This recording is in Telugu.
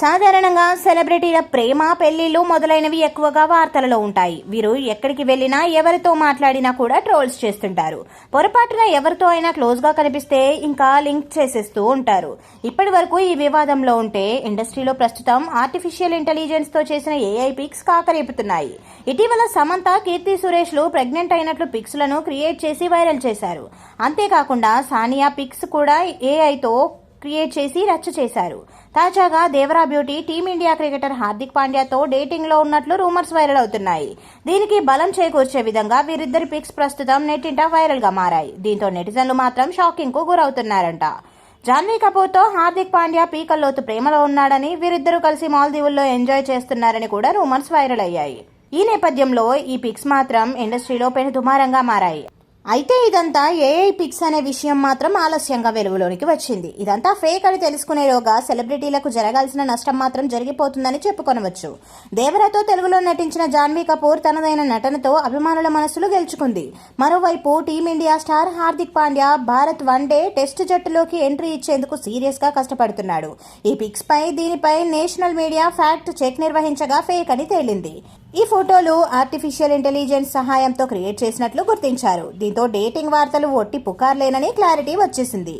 సాధారణంగా సెలబ్రిటీల ప్రేమ పెళ్ళిళ్ళు మొదలైనవి ఎక్కువగా వార్తలలో ఉంటాయి. వీరు ఎక్కడికి వెళ్ళినా ఎవరితో మాట్లాడినా కూడా ట్రోల్స్ చేస్తుంటారు. పొరపాటున ఎవరితో అయినా క్లోజ్గా కనిపిస్తే ఇంకా లింక్ చేసేస్తూ ఉంటారు. ఇప్పటి వరకు ఈ వివాదంలో ఉంటే ఇండస్ట్రీలో ప్రస్తుతం ఆర్టిఫిషియల్ ఇంటెలిజెన్స్తో చేసిన ఏఐ పిక్స్ కాకరేపుతున్నాయి. ఇటీవల సమంత కీర్తి సురేష్లు ప్రెగ్నెంట్ అయినట్లు పిక్స్లను క్రియేట్ చేసి వైరల్ చేశారు. అంతేకాకుండా సానియా పిక్స్ కూడా ఏఐతో క్రియేట్ చేసి రచ్చ చేశారు. తాజాగా Devara beauty team India cricketer Hardik పాండ్యాతో డేటింగ్లో ఉన్నట్లు రూమర్స్ వైరల్ అవుతున్నాయి. దీనికి బలం చేకూర్చే విధంగా వీరిద్దరి పిక్స్ ప్రస్తుతం నెట్టింట వైరల్గా మారాయి. దీంతో నెటిజన్లు మాత్రం షాకింగ్కు గురవుతున్నారంట. జాన్వీ కపూర్తో హార్దిక్ పాండ్యా పీకల్లోతు ప్రేమలో ఉన్నాడని వీరిద్దరూ కలిసి మాల్దీవుల్లో ఎంజాయ్ చేస్తున్నారని కూడా రూమర్స్ వైరల్ అయ్యాయి. ఈ నేపథ్యంలో ఈ పిక్స్ మాత్రం ఇండస్ట్రీలో పెను దుమారంగా మారాయి. అయితే ఇదంతా ఏఐ పిక్స్ అనే విషయం మాత్రం ఆలస్యంగా వెలుగులోనికి వచ్చింది. ఇదంతా ఫేక్ అని తెలుసుకునేలోగా సెలబ్రిటీలకు జరగాల్సిన నష్టం మాత్రం జరిగిపోతుందని చెప్పుకొనవచ్చు. దేవరతో తెలుగులో నటించిన జాన్వీ కపూర్ తనదైన నటనతో అభిమానుల మనసులు గెలుచుకుంది. మరోవైపు team India star Hardik Pandya Bharat one day test జట్టులోకి ఎంట్రీ ఇచ్చేందుకు సీరియస్గా కష్టపడుతున్నాడు. ఈ పిక్స్ పై దీనిపై నేషనల్ మీడియా ఫ్యాక్ట్ చెక్ నిర్వహించగా ఫేక్ అని తేలింది. ఈ ఫోటోలు ఆర్టిఫిషియల్ ఇంటెలిజెన్స్ సహాయంతో క్రియేట్ చేసినట్లు గుర్తించారు. దీంతో డేటింగ్ వార్తలు ఒట్టి పుకార్లేనని క్లారిటీ వచ్చేసింది.